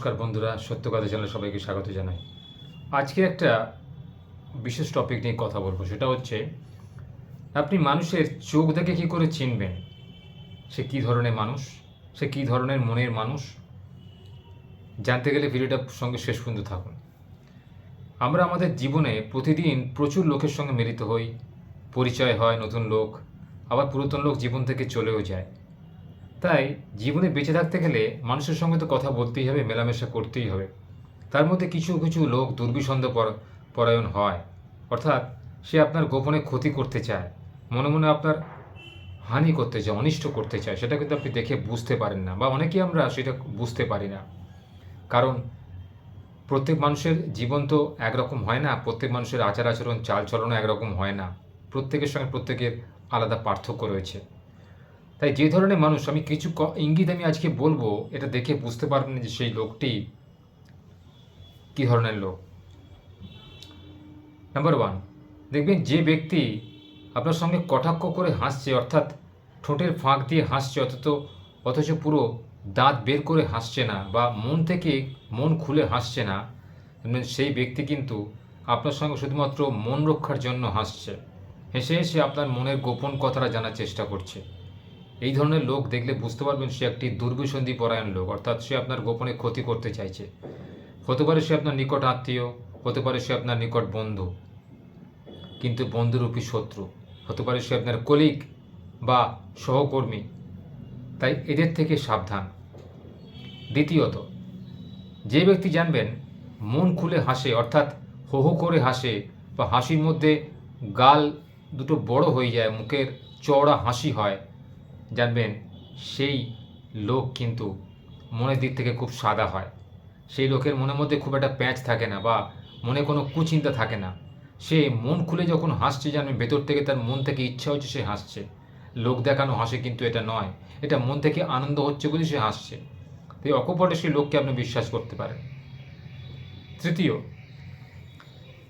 নমস্কার বন্ধুরা, সত্য কথা চ্যানেলে সবাইকে স্বাগত জানাই। আজকে একটা বিশেষ টপিক নিয়ে কথা বলব, সেটা হচ্ছে, আপনি মানুষের চোখ দেখে কী করে চিনবেন? সে কী ধরনের মানুষ? সে কী ধরনের মনের মানুষ? জানতে গেলে ভিডিওটার সঙ্গে শেষ পর্যন্ত থাকুন। আমরা আমাদের জীবনে প্রতিদিন প্রচুর লোকের সঙ্গে মিলিত হই, পরিচয় হয় নতুন লোক, আবার পুরাতন লোক জীবন থেকে চলেও যায়। তাই জীবনে বেঁচে থাকতে গেলে মানুষের সঙ্গে তো কথা বলতেই হবে, মেলামেশা করতেই হবে। তার মধ্যে কিছু কিছু লোক দুর্বিসন্ধ পর- পরায়ণ হয়। অর্থাৎ সে আপনার গোপনে ক্ষতি করতে চায়, মনে মনে আপনার হানি করতে চায়, অনিষ্ট করতে চায়, সেটা কিন্তু আপনি দেখে বুঝতে পারেন না, বা অনেকেই আমরা সেটা বুঝতে পারি না। কারণ প্রত্যেক মানুষের জীবন তো একরকম হয় না, প্রত্যেক মানুষের আচার আচরণ চালচলনও একরকম হয় না। প্রত্যেকের সঙ্গে প্রত্যেকের আলাদা পার্থক্য রয়েছে। তাই যে ধরনের মানুষ, আমি কিছু ইঙ্গিত আমি আজকে বলব, এটা দেখে বুঝতে পারবেন যে সেই লোকটি কী ধরনের লোক। নাম্বার ওয়ান দেখবেন যে ব্যক্তি আপনার সঙ্গে কটাক্ষ করে হাসছে, অর্থাৎ ঠোঁটের ফাঁক দিয়ে হাসছে, অথচ অথচ পুরো দাঁত বের করে হাসছে না বা মন থেকে মন খুলে হাসছে না সেই ব্যক্তি কিন্তু আপনার সঙ্গে শুধুমাত্র মন রক্ষার জন্য হাসছে। হেসে হেসে আপনার মনের গোপন কথাটা জানার চেষ্টা করছে। এই ধরনের লোক দেখলে বুঝতে পারবেন সে একটি দুর্বিসন্ধি পরায়ণ লোক, অর্থাৎ সে আপনার গোপনে ক্ষতি করতে চাইছে। হতে পারে সে আপনার নিকট আত্মীয়, হতে পারে সে আপনার নিকট বন্ধু, কিন্তু বন্ধুরূপী শত্রু, হতে পারে সে আপনার কলিগ বা সহকর্মী। তাই এদের থেকে সাবধান। দ্বিতীয়ত, যে ব্যক্তি জানবেন, মন খুলে হাসে, অর্থাৎ হো হো করে হাসে বা হাসির মধ্যে গাল দুটো বড় হয়ে যায়, মুখের চওড়া হাসি হয় জানবেন, সেই লোক কিন্তু মনের দিক থেকে খুব সাদা হয়। সেই লোকের মনের মধ্যে খুব একটা প্যাঁচ থাকে না বা মনে কোনো কুচিন্তা থাকে না। সে মন খুলে যখন হাসছে জানবেন ভেতর থেকে তার মন থেকে ইচ্ছা হচ্ছে সে হাসছে। লোক দেখানো হাসে কিন্তু এটা নয়, এটা মন থেকে আনন্দ হচ্ছে বলে সে হাসছে। তাই অকপটে সেই লোককে আপনি বিশ্বাস করতে পারেন। তৃতীয়,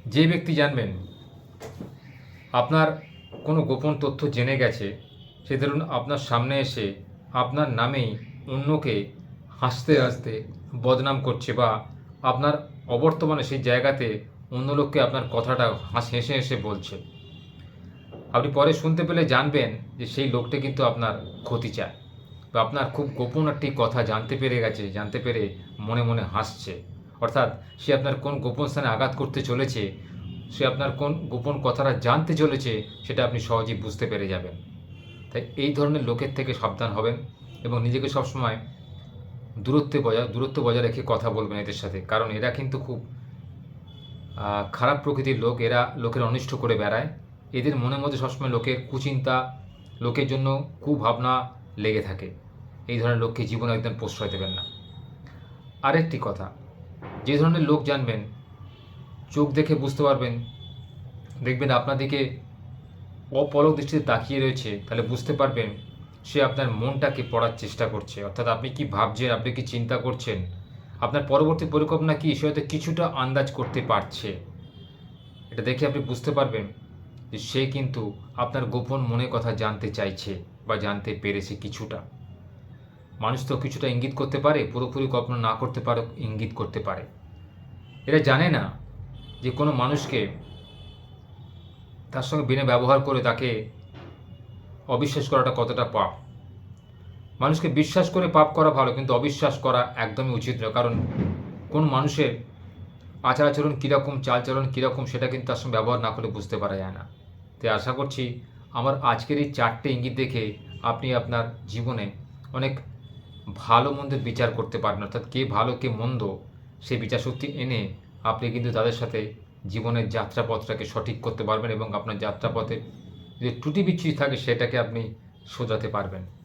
যে ব্যক্তি জানবেন, আপনার কোনো গোপন তথ্য জেনে গেছে সে ধরুন আপনার সামনে এসে আপনার নামেই অন্যকে হাসতে হাসতে বদনাম করছে বা আপনার অবর্তমানে সেই জায়গাতে অন্য লোককে আপনার কথাটা হাস, হেসে বলছে। আপনি পরে শুনতে পেলে জানবেন যে সেই লোকটি কিন্তু আপনার ক্ষতি চায় বা আপনার খুব গোপন একটি কথা জানতে পেরে গেছে, জানতে পেরে মনে মনে হাসছে। অর্থাৎ সে আপনার কোন গোপন স্থানে আঘাত করতে চলেছে, সে আপনার কোন গোপন কথাটা জানতে চলেছে, সেটা আপনি সহজেই বুঝতে পেরে যাবেন। তাই এই ধরনের লোকের থেকে সাবধান হবেন এবং নিজেকে সবসময় দূরত্বে বজায়, দূরত্ব বজায় রেখে কথা বলবেন এদের সাথে। কারণ এরা কিন্তু খুব খারাপ প্রকৃতির লোক, এরা লোকের অনিষ্ট করে বেড়ায়। এদের মনের মধ্যে সবসময় লোকের কুচিন্তা, লোকের জন্য কুভাবনা লেগে থাকে। এই ধরনের লোককে জীবনে একদম প্রশ্রয় দেবেন না। আরেকটি কথা, যে ধরনের লোক জানবেন, চোখ দেখে বুঝতে পারবেন, দেখবেন আপনার দিকে অপলক দৃষ্টিতে তাকিয়ে রয়েছে, তাহলে বুঝতে পারবেন সে আপনার মনটাকে পড়ার চেষ্টা করছে। অর্থাৎ আপনি কি ভাবছেন, আপনি কি চিন্তা করছেন? আপনার পরবর্তী পরিকল্পনা কি, সে হয়তো কিছুটা আন্দাজ করতে পারছে। এটা দেখে আপনি বুঝতে পারবেন যে সে কিন্তু আপনার গোপন মনের কথা জানতে চাইছে বা জানতে পেরেছে কিছুটা। মানুষ তো কিছুটা ইঙ্গিত করতে পারে, পুরোপুরি কল্পনা না করতে পারে, ইঙ্গিত করতে পারে। এরা জানে না যে কোনো মানুষকে তার সঙ্গে বিনা ব্যবহার করে তাকে অবিশ্বাস করাটা কতটা পাপ। মানুষকে বিশ্বাস করে পাপ করা ভালো, কিন্তু অবিশ্বাস করা একদমই উচিত নয়। কারণ কোন মানুষের আচার আচরণ কীরকম, চালচলন কীরকম, সেটা কিন্তু তার সঙ্গে ব্যবহার না করে বুঝতে পারা যায় না। তাই আশা করছি আমার আজকের এই চারটে ইঙ্গিত দেখে আপনি আপনার জীবনে অনেক ভালো মন্দের বিচার করতে পারেন। অর্থাৎ কে ভালো, কে মন্দ সেই বিচার শক্তি এনে আপনি কিন্তু তাদের সাথে জীবনের যাত্রাপথটাকে সঠিক করতে পারবেন এবং আপনার যাত্রাপথে যে ত্রুটি বিচ্ছুটি থাকে সেটাকে আপনি সোজাতে পারবেন।